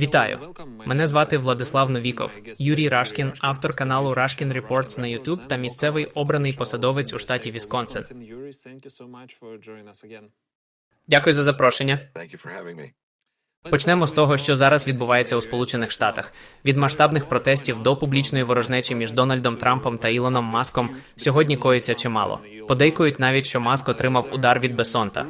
Вітаю! Мене звати Владислав Новіков, Юрій Рашкін, автор каналу Rashkin Reports на YouTube та місцевий обраний посадовець у штаті Вісконсин. Дякую за запрошення. Почнемо з того, що зараз відбувається у Сполучених Штатах. Від масштабних протестів до публічної ворожнечі між Дональдом Трампом та Ілоном Маском сьогодні коїться чимало. Подейкують навіть, що Маск отримав удар від Бесонта.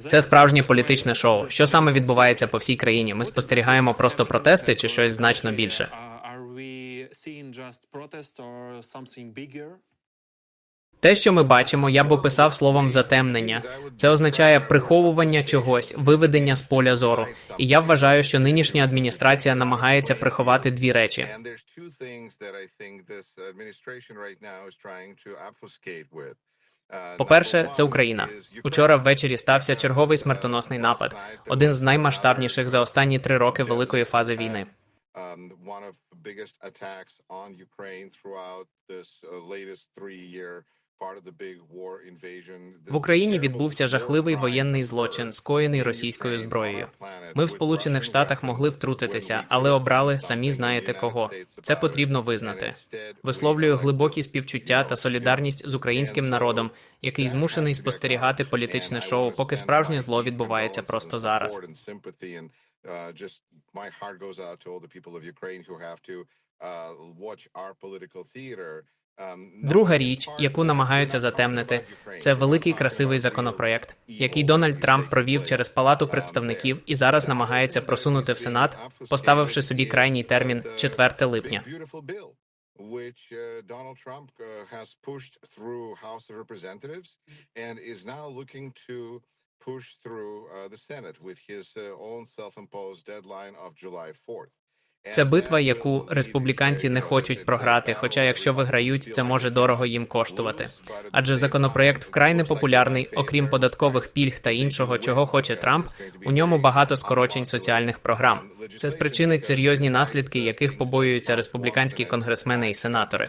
Це справжнє політичне шоу. Що саме відбувається по всій країні? Ми спостерігаємо просто протести чи щось значно більше? Те, що ми бачимо, я б описав словом затемнення. Це означає приховування чогось, виведення з поля зору. І я вважаю, що нинішня адміністрація намагається приховати дві речі. Uh, По-перше, це Україна. Учора ввечері стався черговий смертоносний напад, один з наймасштабніших за останні три роки великої фази війни. Um, one of the biggest attacks on Ukraine throughout this uh, latest three-year В Україні відбувся жахливий воєнний злочин, скоєний російською зброєю. Ми в Сполучених Штатах могли втрутитися, але обрали самі знаєте кого. Це потрібно визнати. Висловлюю глибокі співчуття та солідарність з українським народом, який змушений спостерігати політичне шоу, поки справжнє зло відбувається просто зараз. Друга річ, яку намагаються затемнити, це великий красивий законопроєкт, який Дональд Трамп провів через Палату представників і зараз намагається просунути в Сенат, поставивши собі крайній термін 4 липня. which Donald Trump has pushed through House of Representatives and is now looking to push through the Senate with his own self-imposed deadline of July 4th. Це битва, яку республіканці не хочуть програти. Хоча, якщо виграють, це може дорого їм коштувати. Адже законопроєкт вкрай непопулярний, окрім податкових пільг та іншого, чого хоче Трамп. У ньому багато скорочень соціальних програм. Це спричинить серйозні наслідки, яких побоюються республіканські конгресмени і сенатори.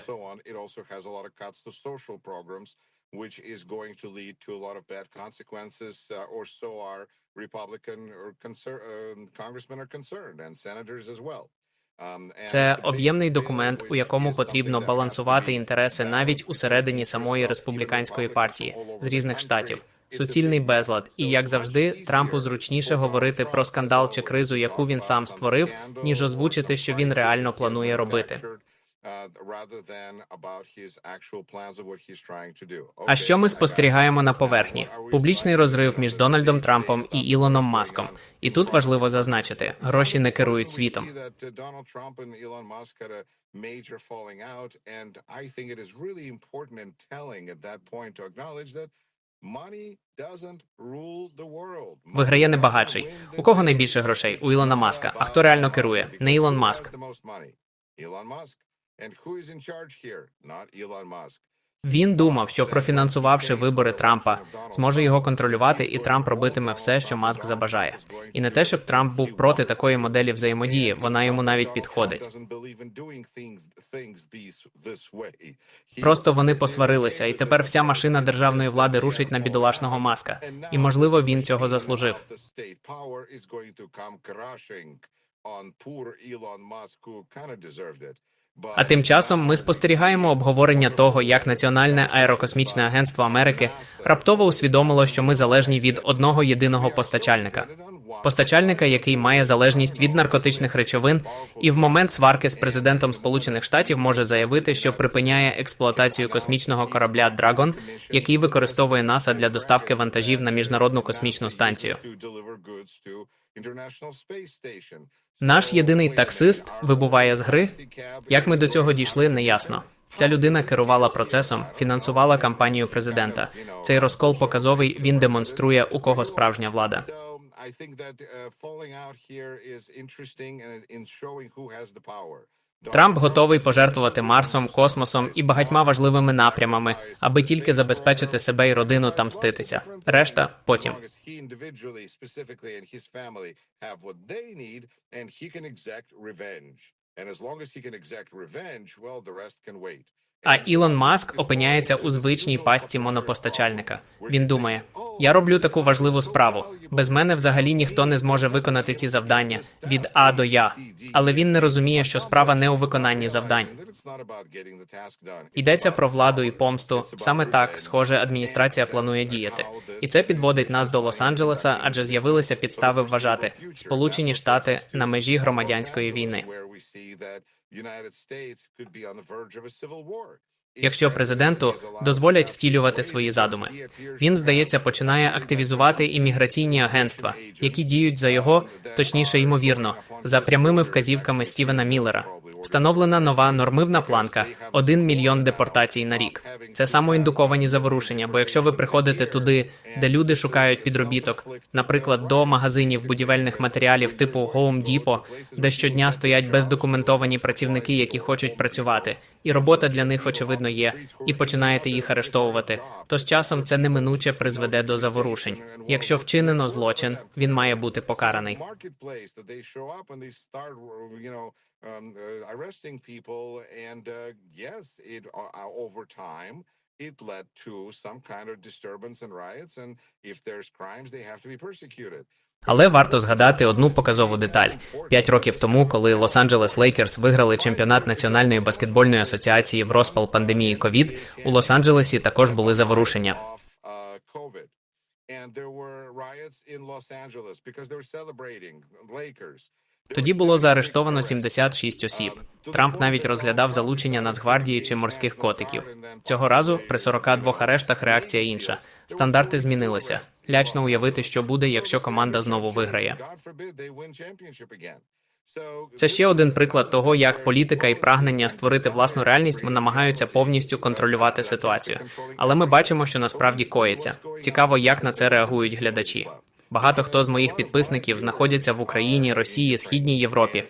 which is going to lead to a lot of bad consequences, uh, or so our Republican or um, congressmen are concerned, and senators as well. Це об'ємний документ, у якому потрібно балансувати інтереси навіть усередині самої республіканської партії з різних штатів. Суцільний безлад, і як завжди, Трампу зручніше говорити про скандал чи кризу, яку він сам створив, ніж озвучити, що він реально планує робити. А що ми спостерігаємо на поверхні? Публічний розрив між Дональдом Трампом і Ілоном Маском. І тут важливо зазначити, гроші не керують світом. major falling out, and I think it is really important and telling at that point to acknowledge that money doesn't rule the world. Виграє небагатший. У кого найбільше грошей? У Ілона Маска. А хто реально керує? Не Ілон Маск. Elon Musk. Who Elon Musk. Він думав, що профінансувавши вибори Трампа, зможе його контролювати, і Трамп робитиме все, що Маск забажає. І не те, щоб Трамп був проти такої моделі взаємодії, вона йому навіть підходить. Просто вони посварилися, і тепер вся машина державної влади рушить на бідолашного маска. І можливо він цього заслужив. А тим часом ми спостерігаємо обговорення того, як Національне аерокосмічне агентство Америки раптово усвідомило, що ми залежні від одного єдиного постачальника. Постачальника, який має залежність від наркотичних речовин, і в момент сварки з президентом Сполучених Штатів може заявити, що припиняє експлуатацію космічного корабля Драгон, який використовує НАСА для доставки вантажів на міжнародну космічну станцію. Наш єдиний таксист вибуває з гри. Як ми до цього дійшли, неясно. Ця людина керувала процесом, фінансувала кампанію президента. Цей розкол показовий. Він демонструє, у кого справжня влада. Трамп готовий пожертвувати Марсом, космосом і багатьма важливими напрямами, аби тільки забезпечити себе і родину та мститися. Решта потім. And as long as he can exact revenge, well, the rest can wait. А Ілон Маск опиняється у звичній пастці монопостачальника. Він думає: я роблю таку важливу справу. Без мене взагалі ніхто не зможе виконати ці завдання від А до Я. Але він не розуміє, що справа не у виконанні завдань. Йдеться про владу і помсту. Саме так, схоже, адміністрація планує діяти. І це підводить нас до Лос-Анджелеса, адже з'явилися підстави вважати Сполучені Штати на межі громадянської війни. United States could be on the verge of a civil war. Якщо президенту дозволять втілювати свої задуми, він здається починає активізувати імміграційні агентства, які діють за його, точніше, ймовірно, за прямими вказівками Стівена Міллера. Встановлена нова нормивна планка 1 мільйон депортацій на рік. Це самоіндуковані заворушення. Бо якщо ви приходите туди, де люди шукають підробіток, наприклад, до магазинів будівельних матеріалів типу Home Depot, де щодня стоять бездокументовані працівники, які хочуть працювати, і робота для них очевидно є, і починаєте їх арештовувати, то з часом це неминуче призведе до заворушень. Якщо вчинено злочин, він має бути покараний. um, uh, uh, uh, it led to some kind of disturbance and riots. And if there's crimes, they have to be persecuted. Але варто згадати одну показову деталь: п'ять років тому, коли Лос-Анджелес Лейкерс виграли чемпіонат Національної баскетбольної асоціації в розпал пандемії ковід, у Лос-Анджелесі також були заворушення. Uh. Тоді було заарештовано 76 осіб. Трамп навіть розглядав залучення Нацгвардії чи морських котиків. Цього разу при 42 арештах реакція інша. Стандарти змінилися. Лячно уявити, що буде, якщо команда знову виграє. Це ще один приклад того, як політика і прагнення створити власну реальність намагаються повністю контролювати ситуацію. Але ми бачимо, що насправді коїться. Цікаво, як на це реагують глядачі. Багато хто з моїх підписників знаходяться в Україні, Росії, Східній Європі.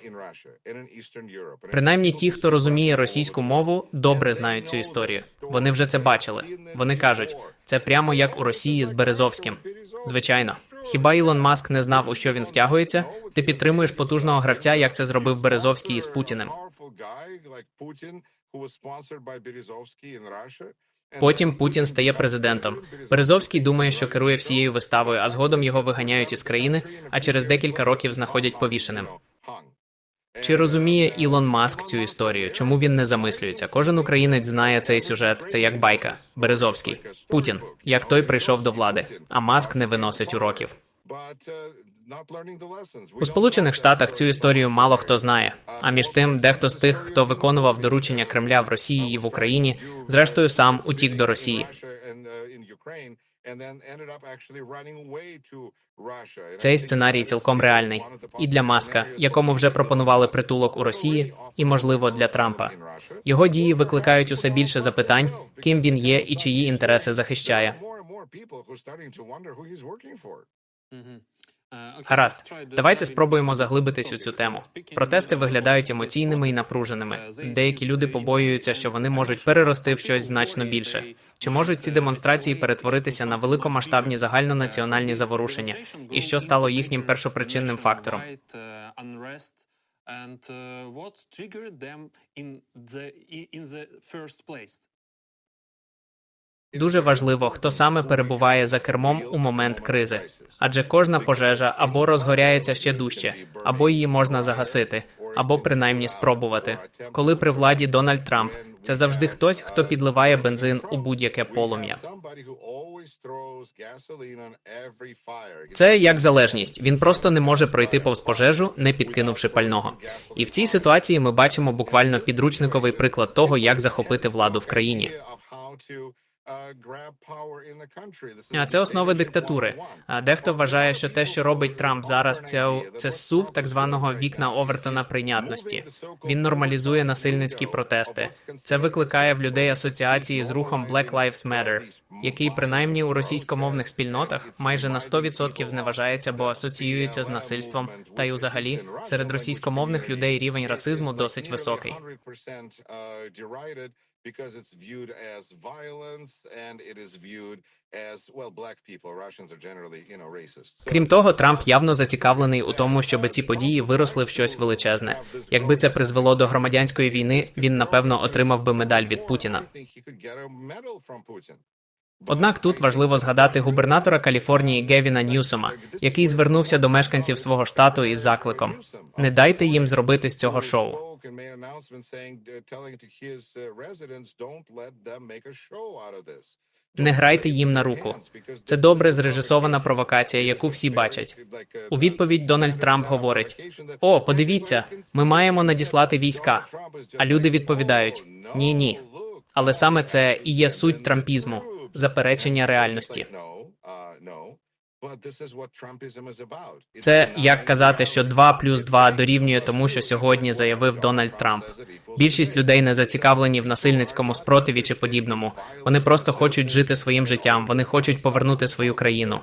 Принаймні, ті, хто розуміє російську мову, добре знають цю історію. Вони вже це бачили. Вони кажуть, це прямо як у Росії з Березовським. Звичайно, хіба Ілон Маск не знав, у що він втягується? Ти підтримуєш потужного гравця, як це зробив Березовський із Путіним. Потім Путін стає президентом. Березовський думає, що керує всією виставою, а згодом його виганяють із країни, а через декілька років знаходять повішеним. Чи розуміє Ілон Маск цю історію? Чому він не замислюється? Кожен українець знає цей сюжет. Це як байка. Березовський, Путін, як той прийшов до влади, а Маск не виносить уроків. У Сполучених Штатах цю історію мало хто знає. А між тим, дехто з тих, хто виконував доручення Кремля в Росії і в Україні, зрештою сам утік до Росії. Цей сценарій цілком реальний і для Маска, якому вже пропонували притулок у Росії, і можливо для Трампа. Його дії викликають усе більше запитань, ким він є і чиї інтереси захищає. more Гаразд, давайте спробуємо заглибитись у цю тему. Протести виглядають емоційними і напруженими. Деякі люди побоюються, що вони можуть перерости в щось значно більше. Чи можуть ці демонстрації перетворитися на великомасштабні загальнонаціональні заворушення? І що стало їхнім першопричинним фактором? And uh, what triggered them in the in the first place? Дуже важливо, хто саме перебуває за кермом у момент кризи, адже кожна пожежа або розгоряється ще дужче, або її можна загасити, або принаймні спробувати. Коли при владі Дональд Трамп, це завжди хтось, хто підливає бензин у будь-яке полум'я. Це як залежність. Він просто не може пройти повз пожежу, не підкинувши пального. І в цій ситуації ми бачимо буквально підручниковий приклад того, як захопити владу в країні. Uh, А це основи диктатури. Дехто вважає, що те, що робить Трамп зараз, це це сув так званого вікна Овертона прийнятності. Він нормалізує насильницькі протести. Це викликає в людей асоціації з рухом Black Lives Matter, який принаймні у російськомовних спільнотах майже на 100% зневажається, бо асоціюється з насильством. Та й узагалі серед російськомовних людей рівень расизму досить високий. 100% derided because it's viewed as violence and it is viewed as well black people Russians are generally you know racist. Крім того, Трамп явно зацікавлений у тому, щоб ці події виросли в щось величезне. Якби це призвело до громадянської війни, він напевно отримав би медаль від Путіна. Однак тут важливо згадати губернатора Каліфорнії Гевіна Ньюсома, який звернувся до мешканців свого штату із закликом: не дайте їм зробити з цього шоу. And made an announcement saying, uh, telling to his uh, residents, don't let them make a show out of this. Не грайте їм на руку. Це добре зрежисована провокація, яку всі бачать. У відповідь Дональд Трамп говорить: О, подивіться, ми маємо надіслати війська. А люди відповідають: Ні, ні. Але саме це і є суть трампізму заперечення реальності. Це як казати, що 2 плюс 2 дорівнює тому, що сьогодні заявив Дональд Трамп. Більшість людей не зацікавлені в насильницькому спротиві чи подібному. Вони просто хочуть жити своїм життям. Вони хочуть повернути свою країну.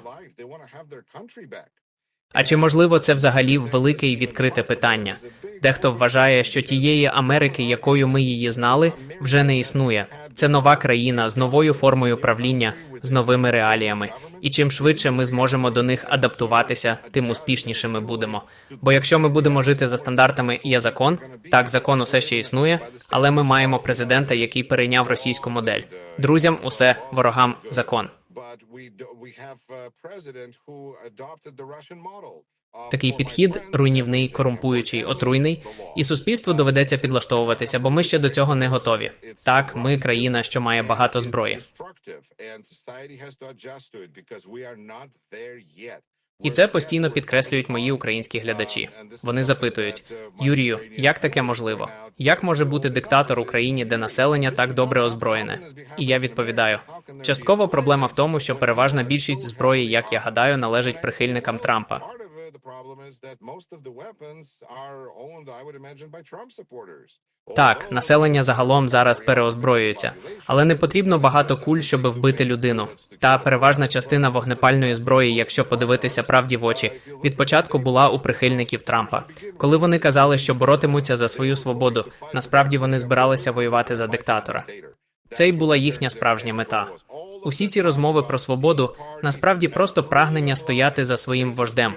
А чи можливо це взагалі велике і відкрите питання? Дехто вважає, що тієї Америки, якою ми її знали, вже не існує. Це нова країна з новою формою правління, з новими реаліями. І чим швидше ми зможемо до них адаптуватися, тим успішнішими будемо. Бо якщо ми будемо жити за стандартами є закон, так закон усе ще існує, але ми маємо президента, який перейняв російську модель. Друзям усе, ворогам закон. Такий підхід руйнівний, корумпуючий, отруйний, і суспільству доведеться підлаштовуватися, бо ми ще до цього не готові. Так, ми країна, що має багато зброї. І це постійно підкреслюють мої українські глядачі. Вони запитують: Юрію, як таке можливо? Як може бути диктатор Україні, де населення так добре озброєне? І я відповідаю: частково проблема в тому, що переважна більшість зброї, як я гадаю, належить прихильникам Трампа. Так, населення загалом зараз переозброюється, але не потрібно багато куль, щоб вбити людину. Та переважна частина вогнепальної зброї, якщо подивитися правді в очі, від початку була у прихильників Трампа. Коли вони казали, що боротимуться за свою свободу, насправді вони збиралися воювати за диктатора. Це й була їхня справжня мета. Усі ці розмови про свободу насправді просто прагнення стояти за своїм вождем,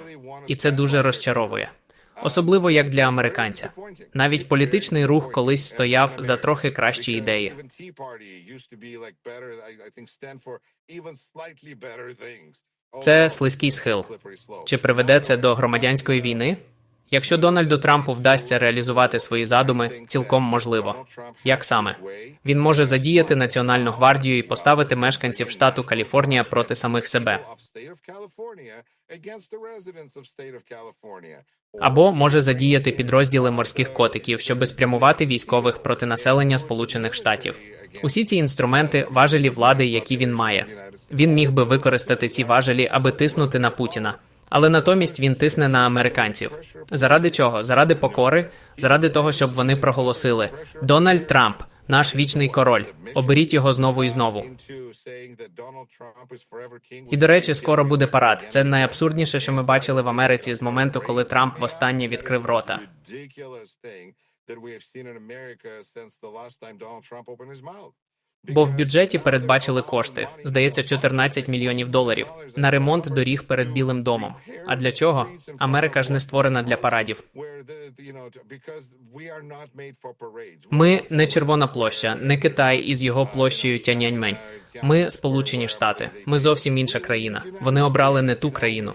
і це дуже розчаровує. Особливо як для американця. Навіть політичний рух колись стояв за трохи кращі ідеї. Це слизький схил. Чи приведе це до громадянської війни? Якщо Дональду Трампу вдасться реалізувати свої задуми, цілком можливо. Як саме він може задіяти національну гвардію і поставити мешканців штату Каліфорнія проти самих себе, або може задіяти підрозділи морських котиків, щоб спрямувати військових проти населення Сполучених Штатів. Усі ці інструменти важелі влади, які він має. Він міг би використати ці важелі, аби тиснути на Путіна. Але натомість він тисне на американців. Заради чого? Заради покори, заради того, щоб вони проголосили Дональд Трамп, наш вічний король. Оберіть його знову і знову. І до речі, скоро буде парад. Це найабсурдніше, що ми бачили в Америці з моменту, коли Трамп востаннє відкрив рота. Бо в бюджеті передбачили кошти, здається, 14 мільйонів доларів на ремонт доріг перед Білим домом. А для чого? Америка ж не створена для парадів. Ми не Червона площа, не Китай із його площею Тяньаньмень. Ми Сполучені Штати. Ми зовсім інша країна. Вони обрали не ту країну.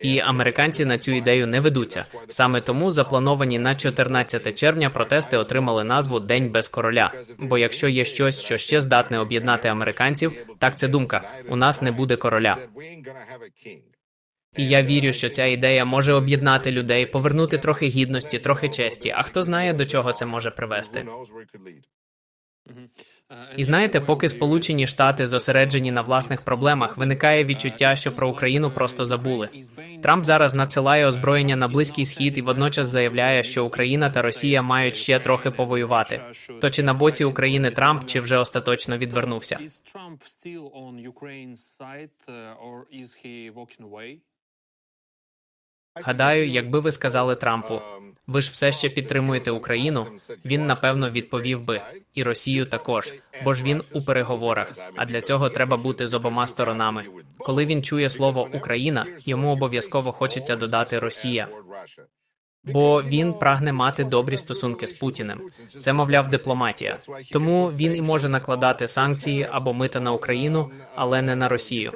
І американці на цю ідею не ведуться. Саме тому заплановані на 14 червня протести отримали назву День без короля. Бо якщо є щось, що ще здатне об'єднати американців, так це думка: у нас не буде короля. І я вірю, що ця ідея може об'єднати людей, повернути трохи гідності, трохи честі. А хто знає, до чого це може привести? І знаєте, поки Сполучені Штати зосереджені на власних проблемах, виникає відчуття, що про Україну просто забули. Трамп зараз надсилає озброєння на близький схід і водночас заявляє, що Україна та Росія мають ще трохи повоювати. То чи на боці України Трамп, чи вже остаточно відвернувся? Гадаю, якби ви сказали Трампу, ви ж все ще підтримуєте Україну, він напевно відповів би і Росію також, бо ж він у переговорах. А для цього треба бути з обома сторонами. Коли він чує слово Україна, йому обов'язково хочеться додати Росія. Бо він прагне мати добрі стосунки з Путіним. Це, мовляв, дипломатія. Тому він і може накладати санкції або мита на Україну, але не на Росію.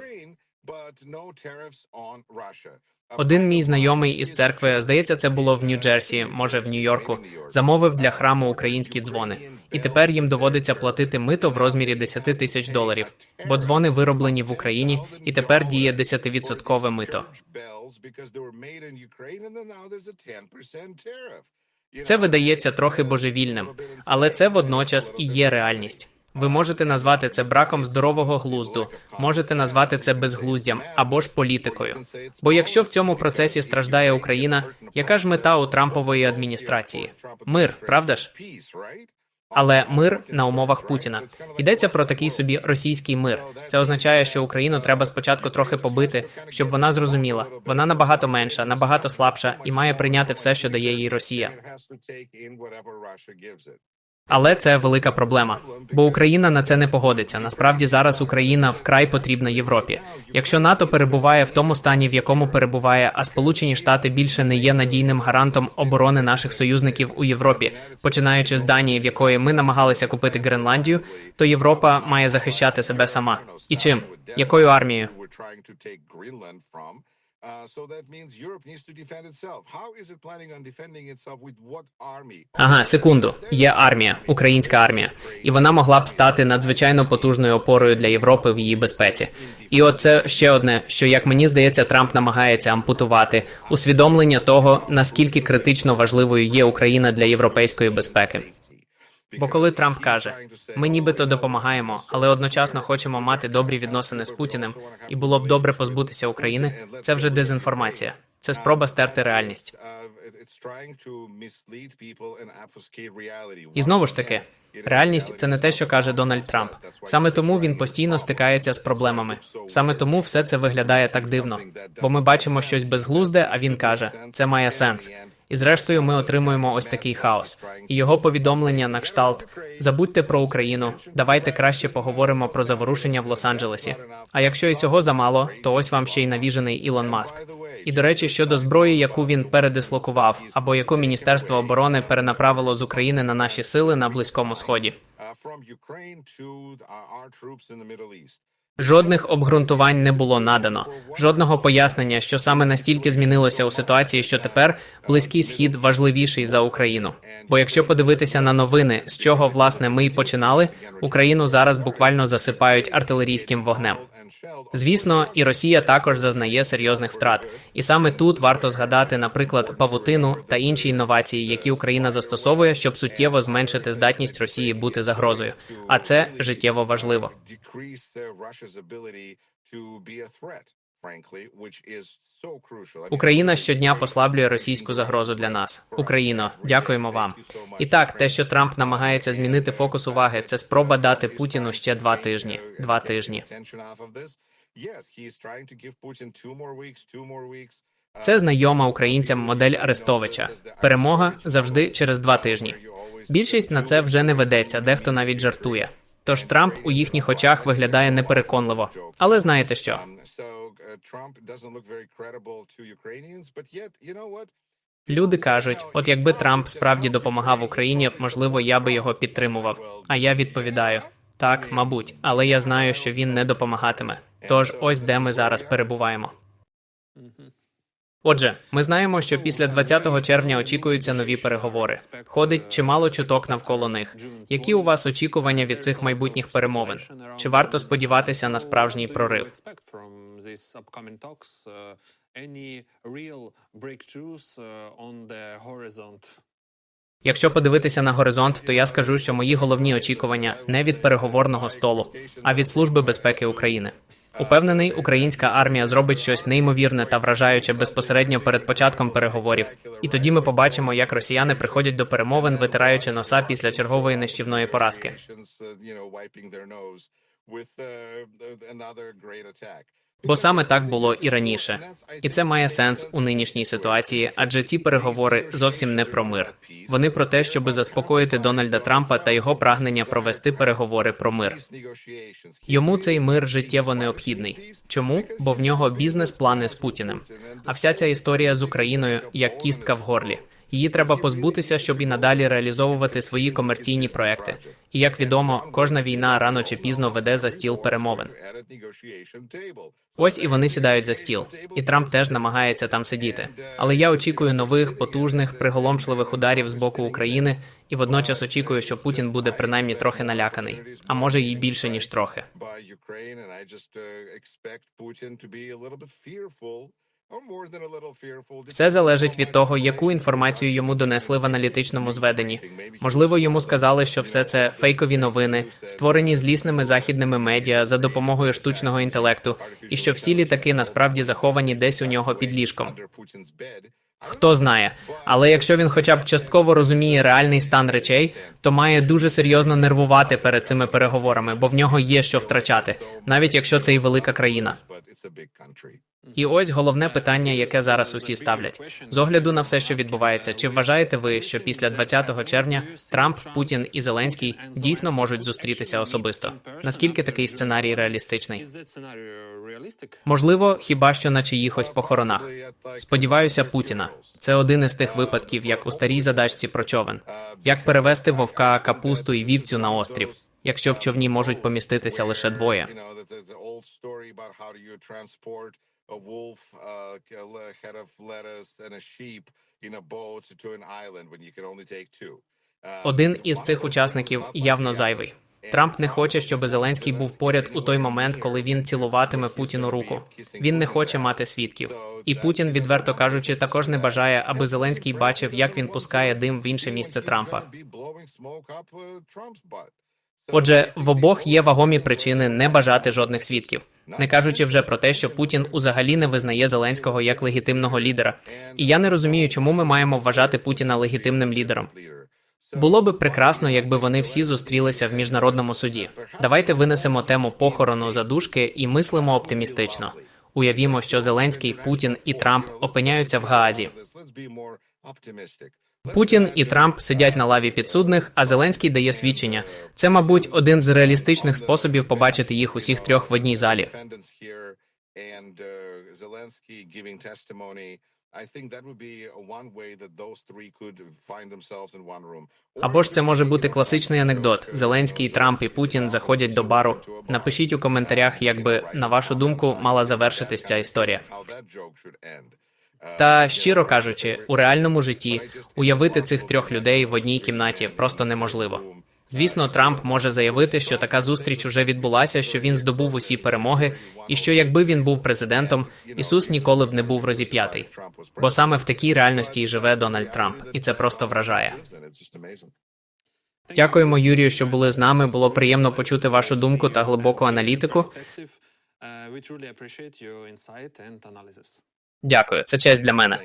Один мій знайомий із церкви, здається, це було в Нью-Джерсі, може в Нью-Йорку, замовив для храму українські дзвони, і тепер їм доводиться платити мито в розмірі 10 тисяч доларів, бо дзвони вироблені в Україні, і тепер діє 10-відсоткове мито. Це видається трохи божевільним, але це водночас і є реальність. Ви можете назвати це браком здорового глузду, можете назвати це безглуздям або ж політикою. Бо якщо в цьому процесі страждає Україна, яка ж мета у Трампової адміністрації? Мир, правда ж? Але мир на умовах Путіна йдеться про такий собі російський мир. Це означає, що Україну треба спочатку трохи побити, щоб вона зрозуміла. Вона набагато менша, набагато слабша і має прийняти все, що дає їй Росія. Але це велика проблема, бо Україна на це не погодиться. Насправді зараз Україна вкрай потрібна Європі. Якщо НАТО перебуває в тому стані, в якому перебуває, а Сполучені Штати більше не є надійним гарантом оборони наших союзників у Європі, починаючи з Данії, в якої ми намагалися купити Гренландію, то Європа має захищати себе сама. І чим? Якою армією? Ага, секунду. Є армія, українська армія, і вона могла б стати надзвичайно потужною опорою для Європи в її безпеці. І от це ще одне, що як мені здається, Трамп намагається ампутувати усвідомлення того, наскільки критично важливою є Україна для європейської безпеки. Бо коли Трамп каже, ми нібито допомагаємо, але одночасно хочемо мати добрі відносини з Путіним, і було б добре позбутися України, це вже дезінформація. Це спроба стерти реальність. І знову ж таки, реальність це не те, що каже Дональд Трамп. Саме тому він постійно стикається з проблемами. Саме тому все це виглядає так дивно. Бо ми бачимо щось безглузде, а він каже, це має сенс. І зрештою, ми отримуємо ось такий хаос. І його повідомлення на кшталт: забудьте про Україну, давайте краще поговоримо про заворушення в Лос-Анджелесі. А якщо і цього замало, то ось вам ще й навіжений Ілон Маск. І до речі, щодо зброї, яку він передислокував, або яку Міністерство оборони перенаправило з України на наші сили на близькому сході. Жодних обґрунтувань не було надано, жодного пояснення, що саме настільки змінилося у ситуації, що тепер близький схід важливіший за Україну. Бо якщо подивитися на новини, з чого власне ми й починали, Україну зараз буквально засипають артилерійським вогнем. Звісно, і Росія також зазнає серйозних втрат, і саме тут варто згадати, наприклад, павутину та інші інновації, які Україна застосовує, щоб суттєво зменшити здатність Росії бути загрозою. А це життєво важливо. Україна щодня послаблює російську загрозу для нас. Україно, дякуємо вам. І так, те, що Трамп намагається змінити фокус уваги, це спроба дати Путіну ще два тижні. Два тижні. Це знайома українцям модель Арестовича. Перемога завжди через два тижні. Більшість на це вже не ведеться, дехто навіть жартує. Тож Трамп у їхніх очах виглядає непереконливо. Але знаєте що? Люди кажуть: от якби Трамп справді допомагав Україні, можливо, я би його підтримував. А я відповідаю: так, мабуть, але я знаю, що він не допомагатиме. Тож ось де ми зараз перебуваємо. Отже, ми знаємо, що після 20 червня очікуються нові переговори. Ходить чимало чуток навколо них. Які у вас очікування від цих майбутніх перемовин? Чи варто сподіватися на справжній прорив? Якщо подивитися на горизонт, то я скажу, що мої головні очікування не від переговорного столу, а від Служби безпеки України. Упевнений, українська армія зробить щось неймовірне та вражаюче безпосередньо перед початком переговорів. І тоді ми побачимо, як росіяни приходять до перемовин, витираючи носа після чергової нищівної поразки. Бо саме так було і раніше, і це має сенс у нинішній ситуації, адже ці переговори зовсім не про мир. Вони про те, щоб заспокоїти Дональда Трампа та його прагнення провести переговори про мир. Йому цей мир життєво необхідний. Чому? Бо в нього бізнес-плани з Путіним. А вся ця історія з Україною як кістка в горлі. Її треба позбутися, щоб і надалі реалізовувати свої комерційні проекти. І як відомо, кожна війна рано чи пізно веде за стіл перемовин. Ось і вони сідають за стіл, і Трамп теж намагається там сидіти. Але я очікую нових, потужних, приголомшливих ударів з боку України, і водночас очікую, що Путін буде принаймні трохи наляканий, а може і більше ніж трохи. Все залежить від того, яку інформацію йому донесли в аналітичному зведенні. Можливо, йому сказали, що все це фейкові новини, створені злісними західними медіа за допомогою штучного інтелекту, і що всі літаки насправді заховані десь у нього під ліжком. Хто знає, але якщо він хоча б частково розуміє реальний стан речей, то має дуже серйозно нервувати перед цими переговорами, бо в нього є що втрачати, навіть якщо це і велика країна. І ось головне питання, яке зараз усі ставлять. З огляду на все, що відбувається, чи вважаєте ви, що після 20 червня Трамп, Путін і Зеленський дійсно можуть зустрітися особисто? Наскільки такий сценарій реалістичний? Можливо, хіба що на чиїхось похоронах. Сподіваюся, Путіна. Це один із тих випадків, як у старій задачці про човен. Як перевести вовка, капусту і вівцю на острів, якщо в човні можуть поміститися лише двоє. A wolf, uh, a head of lettuce, and a sheep in a boat to an island when you can only take two. Uh, Один із цих учасників явно зайвий. Трамп не хоче, щоб Зеленський був поряд у той момент, коли він цілуватиме Путіну руку. Він не хоче мати свідків. І Путін, відверто кажучи, також не бажає, аби Зеленський бачив, як він пускає дим в інше місце Трампа. Отже, в обох є вагомі причини не бажати жодних свідків, не кажучи вже про те, що Путін узагалі не визнає Зеленського як легітимного лідера. І я не розумію, чому ми маємо вважати Путіна легітимним лідером. Було би прекрасно, якби вони всі зустрілися в міжнародному суді. Давайте винесемо тему похорону задушки і мислимо оптимістично. Уявімо, що Зеленський, Путін і Трамп опиняються в Гаазі. Путін і Трамп сидять на лаві підсудних, а Зеленський дає свідчення. Це, мабуть, один з реалістичних способів побачити їх усіх трьох в одній залі. Або ж це може бути класичний анекдот. Зеленський, Трамп і Путін заходять до бару. Напишіть у коментарях, як би на вашу думку мала завершитись ця історія. Та щиро кажучи, у реальному житті уявити цих трьох людей в одній кімнаті просто неможливо. Звісно, Трамп може заявити, що така зустріч уже відбулася, що він здобув усі перемоги, і що якби він був президентом, Ісус ніколи б не був розіп'ятий. Бо саме в такій реальності і живе Дональд Трамп, і це просто вражає. Дякуємо, Юрію, що були з нами. Було приємно почути вашу думку та глибоку аналітику. Perspective. Uh, truly appreciate your insight. Дякую, це честь для мене.